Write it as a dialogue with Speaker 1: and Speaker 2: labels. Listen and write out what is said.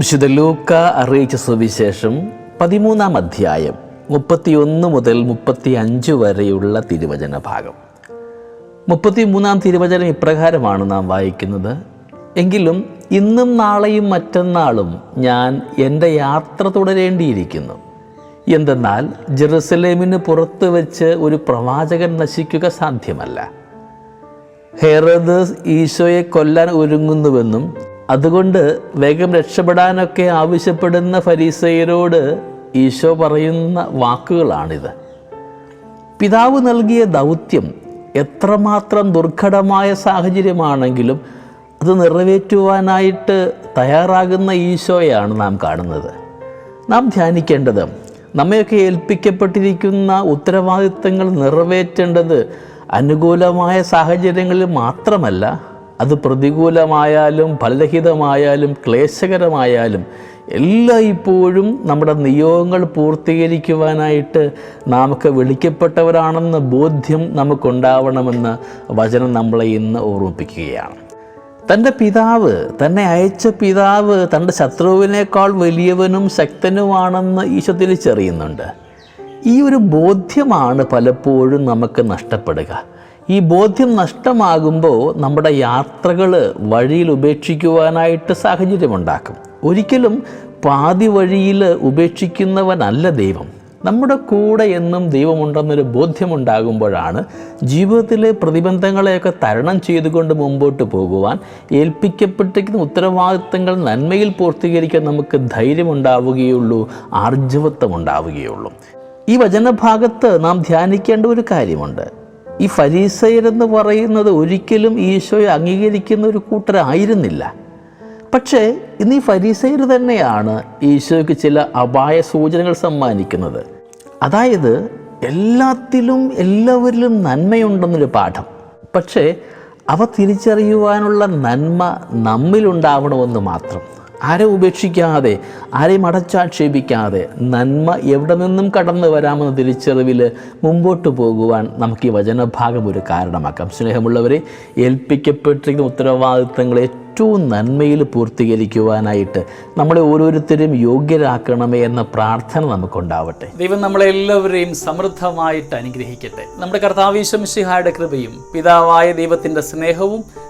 Speaker 1: വിശുദ്ധ ലൂക്ക അറിയിച്ച സുവിശേഷം പതിമൂന്നാം അധ്യായം മുപ്പത്തിയൊന്ന് മുതൽ മുപ്പത്തി അഞ്ച് വരെയുള്ള തിരുവചന ഭാഗം. മുപ്പത്തി മൂന്നാം തിരുവചനം ഇപ്രകാരമാണ് നാം വായിക്കുന്നത്. എങ്കിലും ഇന്നും നാളെയും മറ്റന്നാളും ഞാൻ എന്റെ യാത്ര തുടരേണ്ടിയിരിക്കുന്നു. എന്തെന്നാൽ ജെറുസലേമിന് പുറത്ത് വെച്ച് ഒരു പ്രവാചകൻ നശിക്കുക സാധ്യമല്ല. ഹെറദ് ഈശോയെ കൊല്ലാൻ ഒരുങ്ങുന്നുവെന്നും അതുകൊണ്ട് വേഗം രക്ഷപ്പെടാനൊക്കെ ആവശ്യപ്പെടുന്ന ഫരീസയരോട് ഈശോ പറയുന്ന വാക്കുകളാണിത്. പിതാവ് നൽകിയ ദൗത്യം എത്രമാത്രം ദുർഘടമായ സാഹചര്യമാണെങ്കിലും അത് നിറവേറ്റുവാനായിട്ട് തയ്യാറാകുന്ന ഈശോയാണ് നാം കാണുന്നത്. നാം ധ്യാനിക്കേണ്ടത് നമ്മയൊക്കെ ഏൽപ്പിക്കപ്പെട്ടിരിക്കുന്ന ഉത്തരവാദിത്തങ്ങൾ നിറവേറ്റേണ്ടത് അനുകൂലമായ സാഹചര്യങ്ങളിൽ മാത്രമല്ല പ്രതികൂലമായാലും ഫലരഹിതമായാലും ക്ലേശകരമായാലും എല്ലാം ഇപ്പോഴും നമ്മുടെ നിയോഗങ്ങൾ പൂർത്തീകരിക്കുവാനായിട്ട് നമുക്ക് വിളിക്കപ്പെട്ടവരാണെന്ന ബോധ്യം നമുക്കുണ്ടാവണമെന്ന് വചനം നമ്മളെ ഇന്ന് ഓർമ്മിപ്പിക്കുകയാണ്. തന്റെ പിതാവ് തന്നെ അയച്ച പിതാവ് തന്റെ ശത്രുവിനേക്കാൾ വലിയവനും ശക്തനുമാണെന്ന് ഈശോ തിരിച്ചറിയുന്നുണ്ട്. ഈ ഒരു ബോധ്യമാണ് പലപ്പോഴും നമുക്ക് നഷ്ടപ്പെടുക. ഈ ബോധ്യം നഷ്ടമാകുമ്പോൾ നമ്മുടെ യാത്രകൾ വഴിയിൽ ഉപേക്ഷിക്കുവാനായിട്ട് സാഹചര്യമുണ്ടാക്കും. ഒരിക്കലും പാതി വഴിയിൽ ഉപേക്ഷിക്കുന്നവനല്ല ദൈവം. നമ്മുടെ കൂടെ എന്നും ദൈവമുണ്ടെന്നൊരു ബോധ്യമുണ്ടാകുമ്പോഴാണ് ജീവിതത്തിലെ പ്രതിബന്ധങ്ങളെയൊക്കെ തരണം ചെയ്തുകൊണ്ട് മുമ്പോട്ട് പോകുവാൻ ഏൽപ്പിക്കപ്പെട്ടിരിക്കുന്ന ഉത്തരവാദിത്തങ്ങൾ നന്മയിൽ പൂർത്തീകരിക്കാൻ നമുക്ക് ധൈര്യമുണ്ടാവുകയുള്ളൂ ആർജവത്വം ഉണ്ടാവുകയുള്ളൂ ഈ വചനഭാഗത്ത് നാം ധ്യാനിക്കേണ്ട ഒരു കാര്യമുണ്ട്. ഈ ഫരീസയരെന്ന് പറയുന്നത് ഒരിക്കലും ഈശോയെ അംഗീകരിക്കുന്ന ഒരു കൂട്ടരായിരുന്നില്ല. പക്ഷേ ഇന്ന് ഈ ഫരീസയർ തന്നെയാണ് ഈശോയ്ക്ക് ചില അപായ സൂചനകൾ സമ്മാനിക്കുന്നത്. അതായത് എല്ലാത്തിലും എല്ലാവരിലും നന്മയുണ്ടെന്നൊരു പാഠം. പക്ഷേ അവ തിരിച്ചറിയുവാനുള്ള നന്മ നമ്മിലുണ്ടാവണമെന്ന് മാത്രം. ആരെ ഉപേക്ഷിക്കാതെ ആരെയും അടച്ചാക്ഷേപിക്കാതെ നന്മ എവിടെ നിന്നും കടന്നു വരാമെന്ന തിരിച്ചറിവിൽ മുമ്പോട്ട് പോകുവാൻ നമുക്ക് ഈ വചനഭാഗം ഒരു കാരണമാക്കാം. സ്നേഹമുള്ളവരെ ഏൽപ്പിക്കപ്പെട്ടിരിക്കുന്ന ഉത്തരവാദിത്തങ്ങൾ ഏറ്റവും നന്മയിൽ പൂർത്തീകരിക്കുവാനായിട്ട് നമ്മളെ ഓരോരുത്തരും യോഗ്യരാക്കണമേ എന്ന പ്രാർത്ഥന നമുക്കുണ്ടാവട്ടെ.
Speaker 2: ദൈവം നമ്മളെല്ലാവരെയും സമൃദ്ധമായിട്ട് അനുഗ്രഹിക്കട്ടെ. നമ്മുടെ കർത്താവീശംഷിഹായുടെ കൃപയും പിതാവായ ദൈവത്തിന്റെ സ്നേഹവും